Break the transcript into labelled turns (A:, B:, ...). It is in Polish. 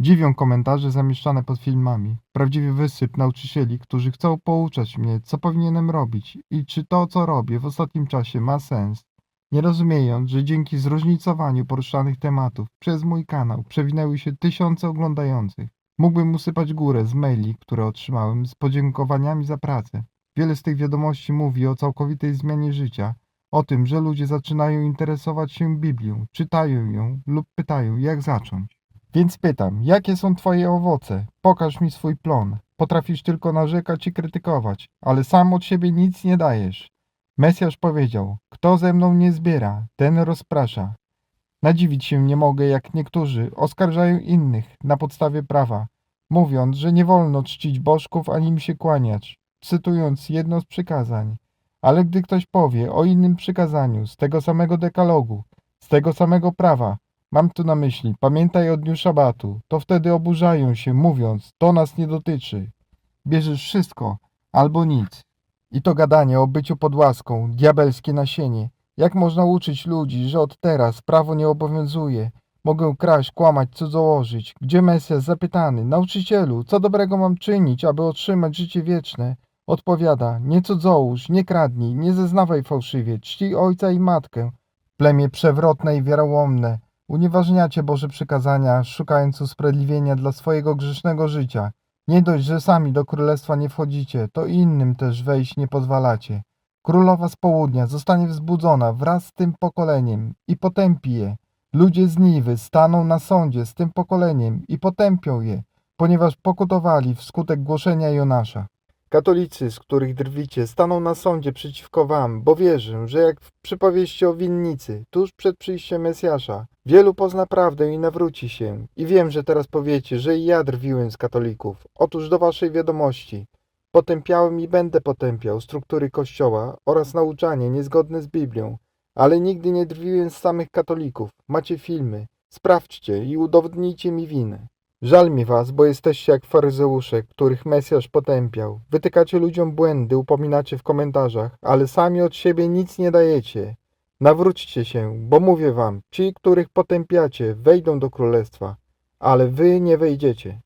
A: Dziwią komentarze zamieszczane pod filmami. Prawdziwy wysyp nauczycieli, którzy chcą pouczać mnie, co powinienem robić i czy to, co robię w ostatnim czasie ma sens. Nie rozumiejąc, że dzięki zróżnicowaniu poruszanych tematów przez mój kanał przewinęły się tysiące oglądających. Mógłbym usypać górę z maili, które otrzymałem z podziękowaniami za pracę. Wiele z tych wiadomości mówi o całkowitej zmianie życia, o tym, że ludzie zaczynają interesować się Biblią, czytają ją lub pytają, jak zacząć. Więc pytam, jakie są Twoje owoce? Pokaż mi swój plon. Potrafisz tylko narzekać i krytykować, ale sam od siebie nic nie dajesz. Mesjasz powiedział: Kto ze mną nie zbiera, ten rozprasza. Nadziwić się nie mogę, jak niektórzy oskarżają innych na podstawie prawa, mówiąc, że nie wolno czcić bożków ani im się kłaniać, cytując jedno z przykazań. Ale gdy ktoś powie o innym przykazaniu z tego samego dekalogu, z tego samego prawa, mam tu na myśli, pamiętaj o dniu szabatu, to wtedy oburzają się, mówiąc, to nas nie dotyczy. Bierzesz wszystko, albo nic. I to gadanie o byciu pod łaską, diabelskie nasienie. Jak można uczyć ludzi, że od teraz prawo nie obowiązuje? Mogę kraść, kłamać, cudzołożyć. Gdzie Mesjasz zapytany, nauczycielu, co dobrego mam czynić, aby otrzymać życie wieczne? Odpowiada, nie cudzołóż, nie kradnij, nie zeznawaj fałszywie, czcij ojca i matkę. Plemię przewrotne i wiarołomne, unieważniacie Boże przykazania, szukając usprawiedliwienia dla swojego grzesznego życia. Nie dość, że sami do królestwa nie wchodzicie, to innym też wejść nie pozwalacie. Królowa z południa zostanie wzbudzona wraz z tym pokoleniem i potępi je. Ludzie z Niwy staną na sądzie z tym pokoleniem i potępią je, ponieważ pokutowali wskutek głoszenia Jonasza. Katolicy, z których drwicie, staną na sądzie przeciwko wam, bo wierzę, że jak w przypowieści o winnicy, tuż przed przyjściem Mesjasza, wielu pozna prawdę i nawróci się. I wiem, że teraz powiecie, że i ja drwiłem z katolików. Otóż do waszej wiadomości. Potępiałem i będę potępiał struktury Kościoła oraz nauczanie niezgodne z Biblią, ale nigdy nie drwiłem z samych katolików. Macie filmy. Sprawdźcie i udowodnijcie mi winę. Żal mi was, bo jesteście jak faryzeusze, których Mesjasz potępiał. Wytykacie ludziom błędy, upominacie w komentarzach, ale sami od siebie nic nie dajecie. Nawróćcie się, bo mówię wam, ci, których potępiacie, wejdą do królestwa, ale wy nie wejdziecie.